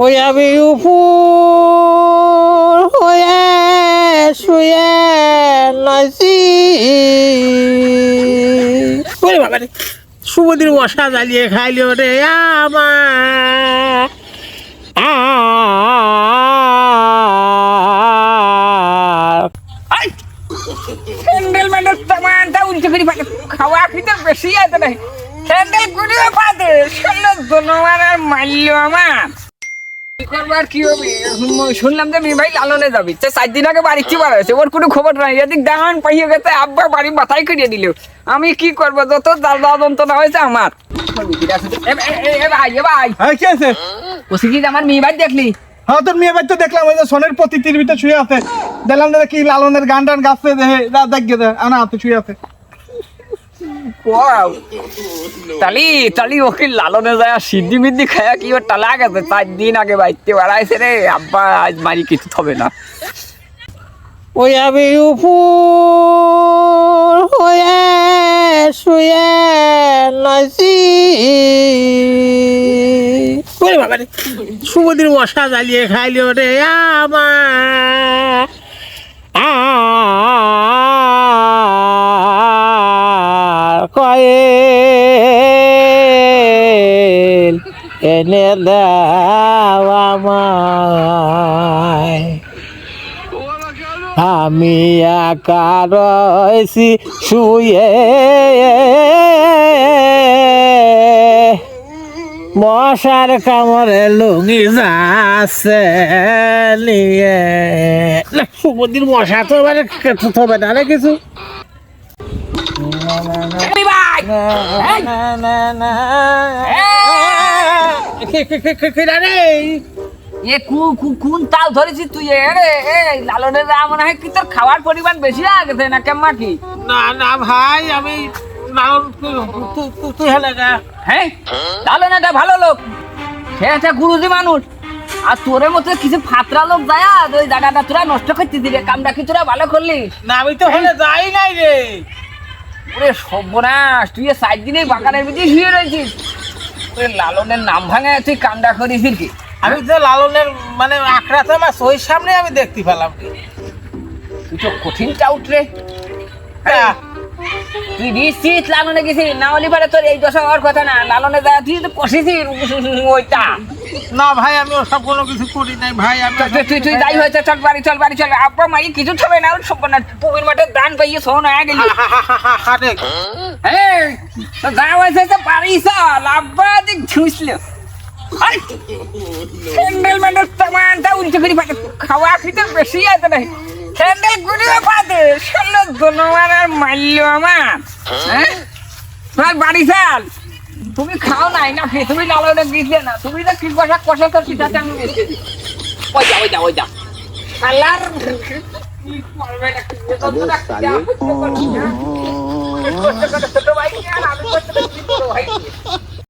ওই আমি উপর হয়ে শুয়ে নাচি ওরে বাবা সুমদির মশা জ্বালিয়ে খাইলে রে আমার খাওয়া খেতে বেশি আছে নাই স্যান্ডেল গুলিও পাতে শুনলো দোনোয়ার আর মারলো আমার করবার কি হবে? শুনলাম যে মেয়ে ভাই লালনে যাবি। তো চার দিন আগে বাড়ি কি বার হয়েছে? ওর কোনো খবর নাই। এদিক দাহান পাইয়ে গেছে আব্বা বাড়ি মাথায় করিয়ে দিল। আমি কি করব? যত দাদা যন্ত্রণা হয়েছে আমার। ভাই ভাই। কি আমার মেয়ে ভাই দেখলি? হ্যাঁ তোর মেয়ে বাচ্চা দেখলাম ওই যে সোনের প্রতিটির ভিতরে শুয়ে আছে। দেখলাম কি লালনের গান টান গাছে দেখে দেখ গে আনা হাতে শুয়ে আছে। তালি তালি ওকে লালনে যায় সিদ্ধি মিদ্ধি খায়া কি ওর টালা গেছে? চার দিন আগে বাইতে বাড়াইছে রে। আব্বা আজ মারি কিছু হবে না। ওই আমি উপর হয়ে শুয়ে ওরে বাবা মশা জ্বালিয়ে খাইলে রে আমার কয়েল এনে দাও আমি একা শুয়ে মশার কামড়ে লুঙ্গি যাচ্ছে নিয়ে। সুমদির মশা তো মানে হবে না কিছু। এ কোন তাল তুই লালনের মনে হয় কি তোর খাওয়ার পরিমাণ বেশি হয়ে না কেমন কি না না ভাই আমি লালন তুই- হ্যাঁ লালন একটা ভালো লোক সে গুরুজি মানুষ আর তোর মতো কিছু ফাতরা লোক দয়া ওই জায়গাটা তোরা নষ্ট করতে দিলে কামটা কি তোরা ভালো করলি না আমি তো হেলে যাই নাই রে ওরে সর্বনাশ তুই সাত বাগানের ভিতরে শুয়ে রয়েছিস। ওরে লালনের নাম ভাঙে তুই কামটা করিস কি আমি তো লালনের মানে আখড়াতে আমার ওই সামনে আমি দেখতে পেলাম। তুই তো কঠিন চাউট রে। হ্যাঁ, তুই নিশ্চিত লালনে গেছিস না হলে পারে তোর এই দশা হওয়ার কথা না। লালনে যায় তুই তো কষেছিস ওইটা। না ভাই আমি ওসব কোনো কিছু করি নাই ভাই আমি তুই- তুই- যাই হয়েছে চল বাড়ি চল বাড়ি চল। আব্বা মাই কিছু হবে না ওর সব না পুকুর মাঠে দান পাইয়ে সোন হয়ে গেলি। হ্যাঁ তো যা হয়েছে তো বাড়ি চল। আব্বা দিক ঝুঁসল স্যান্ডেল ম্যান্ডেল টামানটা উল্টে করে পাতে খাওয়া খেতে বেশি আছে নাই স্যান্ডেল গুলিও পাতে শুনলো দোনোয়ার আর মারলো আমার। হ্যাঁ? বাড়ি চাল। তুমি খাও নাই না খেয়ে তুমি লালনে গিয়েছিলে না তুমি তো কি কষা কষা তো তাতে আমি ওই যা ওই যা ওই যা। আল্লাহর ছোট ভাই ছোট ভাই।